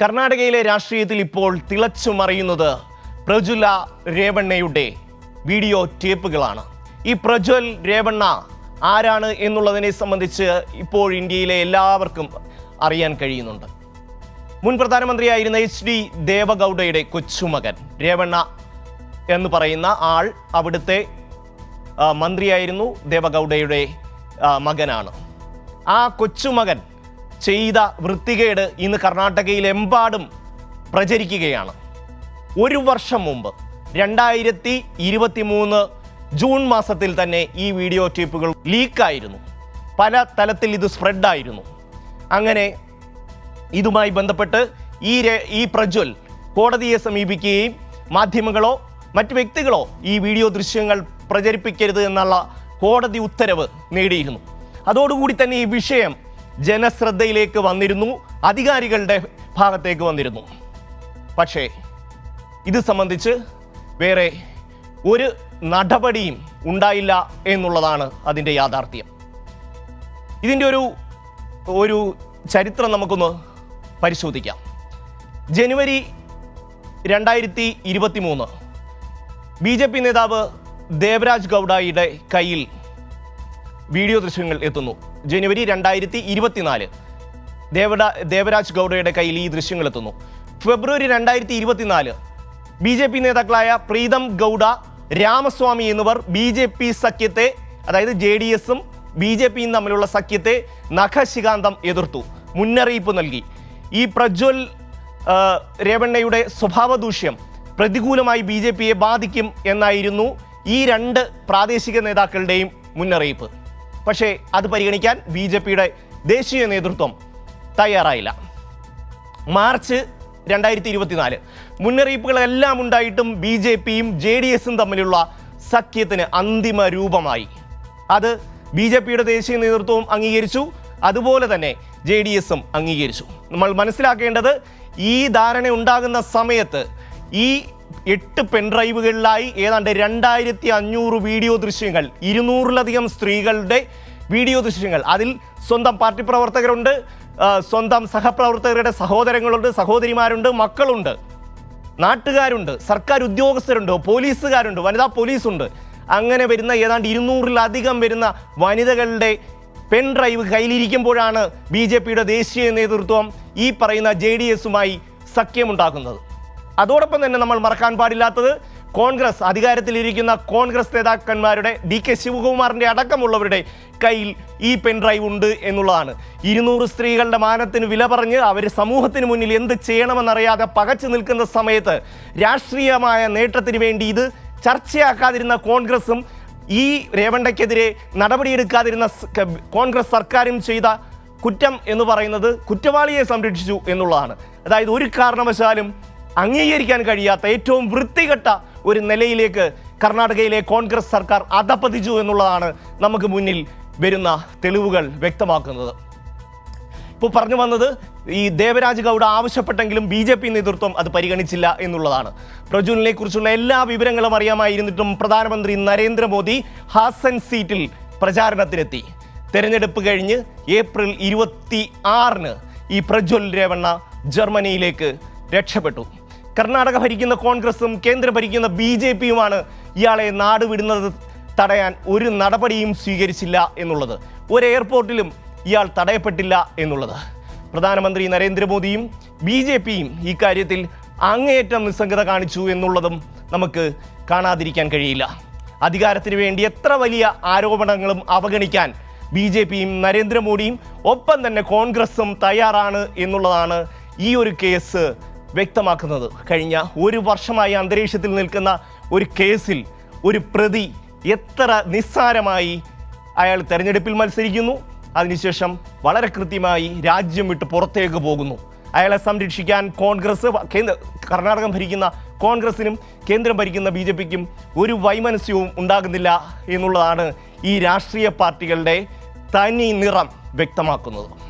കർണാടകയിലെ രാഷ്ട്രീയത്തിൽ ഇപ്പോൾ തിളച്ചു മറിയുന്നത് പ്രജുല രേവണ്ണയുടെ വീഡിയോ ടേപ്പുകളാണ്. ഈ പ്രജ്വൽ രേവണ്ണ ആരാണ് എന്നുള്ളതിനെ സംബന്ധിച്ച് ഇപ്പോൾ ഇന്ത്യയിലെ എല്ലാവർക്കും അറിയാൻ കഴിയുന്നുണ്ട്. മുൻ പ്രധാനമന്ത്രിയായിരുന്ന എച്ച് ഡി ദേവഗൗഡയുടെ കൊച്ചുമകൻ രേവണ്ണ എന്ന് പറയുന്ന ആൾ അവിടുത്തെ മന്ത്രിയായിരുന്നു ദേവഗൗഡയുടെ മകനാണ്. ആ കൊച്ചുമകൻ ചെയ്ത വൃത്തികേട് ഇന്ന് കർണാടകയിലെമ്പാടും പ്രചരിക്കുകയാണ്. ഒരു വർഷം മുമ്പ് രണ്ടായിരത്തി ഇരുപത്തി മൂന്ന് ജൂൺ മാസത്തിൽ തന്നെ ഈ വീഡിയോ ടേപ്പുകൾ ലീക്കായിരുന്നു. പല തലത്തിൽ ഇത് സ്പ്രെഡായിരുന്നു. അങ്ങനെ ഇതുമായി ബന്ധപ്പെട്ട് ഈ ഈ പ്രജ്വൽ കോടതിയെ സമീപിക്കുകയും മാധ്യമങ്ങളോ മറ്റ് വ്യക്തികളോ ഈ വീഡിയോ ദൃശ്യങ്ങൾ പ്രചരിപ്പിക്കരുത് എന്നുള്ള കോടതി ഉത്തരവ് നേടിയിരുന്നു. അതോടുകൂടി തന്നെ ഈ വിഷയം ജനശ്രദ്ധയിലേക്ക് വന്നിരുന്നു. അധികാരികളുടെ ഭാഗത്തേക്ക് വന്നിരുന്നു. പക്ഷേ ഇത് സംബന്ധിച്ച് വേറെ ഒരു നടപടിയും ഉണ്ടായില്ല എന്നുള്ളതാണ് അതിന്റെ യാഥാർത്ഥ്യം. ഇതിന്റെ ഒരു ഒരു ചരിത്രം നമുക്കൊന്ന് പരിശോധിക്കാം. ജനുവരി രണ്ടായിരത്തി ഇരുപത്തി മൂന്ന് ബി ജെ പി നേതാവ് ദേവരാജ് ഗൗഡയുടെ കയ്യിൽ വീഡിയോ ദൃശ്യങ്ങൾ എത്തുന്നു. ജനുവരി രണ്ടായിരത്തി ഇരുപത്തിനാല്. ദേവഡ ദേവരാജ് ഗൗഡയുടെ കയ്യിൽ ഈ ദൃശ്യങ്ങൾ എത്തുന്നു. ഫെബ്രുവരി രണ്ടായിരത്തി ഇരുപത്തിനാല് ബി ജെ പി നേതാക്കളായ പ്രീതം ഗൗഡ രാമസ്വാമി എന്നിവർ ബി ജെ പി സഖ്യത്തെ അതായത് ജെ ഡി എസും ബി ജെ പിയും തമ്മിലുള്ള സഖ്യത്തെ നഖശികാന്തം എതിർത്തു. മുന്നറിയിപ്പ് നൽകി. ഈ പ്രജ്വൽ രേവണ്ണയുടെ സ്വഭാവ ദൂഷ്യം പ്രതികൂലമായി ബി ജെ പിയെ ബാധിക്കും എന്നായിരുന്നു ഈ രണ്ട് പ്രാദേശിക നേതാക്കളുടെയും മുന്നറിയിപ്പ്. പക്ഷേ അത് പരിഗണിക്കാൻ ബി ജെ പിയുടെ ദേശീയ നേതൃത്വം തയ്യാറായില്ല. മാർച്ച് രണ്ടായിരത്തി ഇരുപത്തിനാല് മുന്നറിയിപ്പുകളെല്ലാം ഉണ്ടായിട്ടും ബി ജെ പിയും ജെ ഡി എസും തമ്മിലുള്ള സഖ്യത്തിന് അന്തിമ രൂപമായി. അത് ബി ജെ പിയുടെ ദേശീയ നേതൃത്വവും അംഗീകരിച്ചു അതുപോലെ തന്നെ ജെ ഡി എസും അംഗീകരിച്ചു. നമ്മൾ മനസ്സിലാക്കേണ്ടത് ഈ ധാരണ ഉണ്ടാകുന്ന സമയത്ത് ഈ എട്ട് പെൻഡ്രൈവുകളിലായി ഏതാണ്ട് രണ്ടായിരത്തി അഞ്ഞൂറ് വീഡിയോ ദൃശ്യങ്ങൾ ഇരുന്നൂറിലധികം സ്ത്രീകളുടെ വീഡിയോ ദൃശ്യങ്ങൾ അതിൽ സ്വന്തം പാർട്ടി പ്രവർത്തകരുണ്ട് സ്വന്തം സഹപ്രവർത്തകരുടെ സഹോദരങ്ങളുണ്ട് സഹോദരിമാരുണ്ട് മക്കളുണ്ട് നാട്ടുകാരുണ്ട് സർക്കാർ ഉദ്യോഗസ്ഥരുണ്ട് പോലീസുകാരുണ്ട് വനിതാ പോലീസുണ്ട്. അങ്ങനെ വരുന്ന ഏതാണ്ട് ഇരുന്നൂറിലധികം വരുന്ന വനിതകളുടെ പെൻ ഡ്രൈവ് കയ്യിലിരിക്കുമ്പോഴാണ് ബി ജെ പിയുടെ ദേശീയ നേതൃത്വം ഈ പറയുന്ന ജെ ഡി എസുമായി സഖ്യമുണ്ടാക്കുന്നത്. അതോടൊപ്പം തന്നെ നമ്മൾ മറക്കാൻ പാടില്ലാത്തത് കോൺഗ്രസ് അധികാരത്തിലിരിക്കുന്ന കോൺഗ്രസ് നേതാക്കന്മാരുടെ ഡി കെ ശിവകുമാറിന്റെ അടക്കമുള്ളവരുടെ കയ്യിൽ ഈ പെൻ ഡ്രൈവ് ഉണ്ട് എന്നുള്ളതാണ്. ഇരുന്നൂറ് സ്ത്രീകളുടെ മാനത്തിന് വില പറഞ്ഞ് അവർ സമൂഹത്തിന് മുന്നിൽ എന്ത് ചെയ്യണമെന്നറിയാതെ പകച്ചു നിൽക്കുന്ന സമയത്ത് രാഷ്ട്രീയമായ നേട്ടത്തിന് വേണ്ടി ഇത് ചർച്ചയാക്കാതിരുന്ന കോൺഗ്രസും ഈ രേവണ്ടയ്ക്കെതിരെ നടപടിയെടുക്കാതിരുന്ന കോൺഗ്രസ് സർക്കാരും ചെയ്ത കുറ്റം എന്ന് പറയുന്നത് കുറ്റവാളിയെ സംരക്ഷിച്ചു എന്നുള്ളതാണ്. അതായത് ഒരു കാരണവശാലും അംഗീകരിക്കാൻ കഴിയാത്ത ഏറ്റവും വൃത്തികെട്ട ഒരു നിലയിലേക്ക് കർണാടകയിലെ കോൺഗ്രസ് സർക്കാർ അധപ്പതിച്ചു എന്നുള്ളതാണ് നമുക്ക് മുന്നിൽ വരുന്ന തെളിവുകൾ വ്യക്തമാക്കുന്നത്. ഇപ്പോൾ പറഞ്ഞു വന്നത് ഈ ദേവരാജ് ഗൗഡ ആവശ്യപ്പെട്ടെങ്കിലും ബി ജെ പി നേതൃത്വം അത് പരിഗണിച്ചില്ല എന്നുള്ളതാണ്. പ്രജുലിനെ കുറിച്ചുള്ള എല്ലാ വിവരങ്ങളും അറിയാമായിരുന്നിട്ടും പ്രധാനമന്ത്രി നരേന്ദ്രമോദി ഹാസൻ സീറ്റിൽ പ്രചാരണത്തിനെത്തി. തെരഞ്ഞെടുപ്പ് കഴിഞ്ഞ് ഏപ്രിൽ ഇരുപത്തി ആറിന് ഈ പ്രജ്വൽ രേവണ്ണ ജർമ്മനിയിലേക്ക് രക്ഷപ്പെട്ടു. കർണാടക ഭരിക്കുന്ന കോൺഗ്രസും കേന്ദ്രം ഭരിക്കുന്ന ബി ജെ പിയുമാണ് ഇയാളെ നാടുവിടുന്നത് തടയാൻ ഒരു നടപടിയും സ്വീകരിച്ചില്ല എന്നുള്ളത്. ഒരു എയർപോർട്ടിലും ഇയാൾ തടയപ്പെട്ടില്ല എന്നുള്ളത്. പ്രധാനമന്ത്രി നരേന്ദ്രമോദിയും ബി ജെ പിയും ഇക്കാര്യത്തിൽ കാര്യത്തിൽ അങ്ങേയറ്റം നിസ്സംഗത കാണിച്ചു എന്നുള്ളതും നമുക്ക് കാണാതിരിക്കാൻ കഴിയില്ല. അധികാരത്തിന് വേണ്ടി എത്ര വലിയ ആരോപണങ്ങളും അവഗണിക്കാൻ ബി ജെ പിയും നരേന്ദ്രമോദിയും ഒപ്പം തന്നെ കോൺഗ്രസും തയ്യാറാണ് എന്നുള്ളതാണ് ഈ ഒരു കേസ് വ്യക്തമാക്കുന്നത്. കഴിഞ്ഞ ഒരു വർഷമായി അന്തരീക്ഷത്തിൽ നിൽക്കുന്ന ഒരു കേസിൽ ഒരു പ്രതി എത്ര നിസ്സാരമായി അയാൾ തെരഞ്ഞെടുപ്പിൽ മത്സരിക്കുന്നു അതിനുശേഷം വളരെ കൃത്യമായി രാജ്യം വിട്ട് പുറത്തേക്ക് പോകുന്നു. അയാളെ സംരക്ഷിക്കാൻ കോൺഗ്രസ് കേന്ദ്ര കർണാടകം ഭരിക്കുന്ന കോൺഗ്രസിനും കേന്ദ്രം ഭരിക്കുന്ന ബി ജെ പിക്കും ഒരു വൈമനസ്യവും ഉണ്ടാകുന്നില്ല എന്നുള്ളതാണ് ഈ രാഷ്ട്രീയ പാർട്ടികളുടെ തനി നിറം വ്യക്തമാക്കുന്നത്.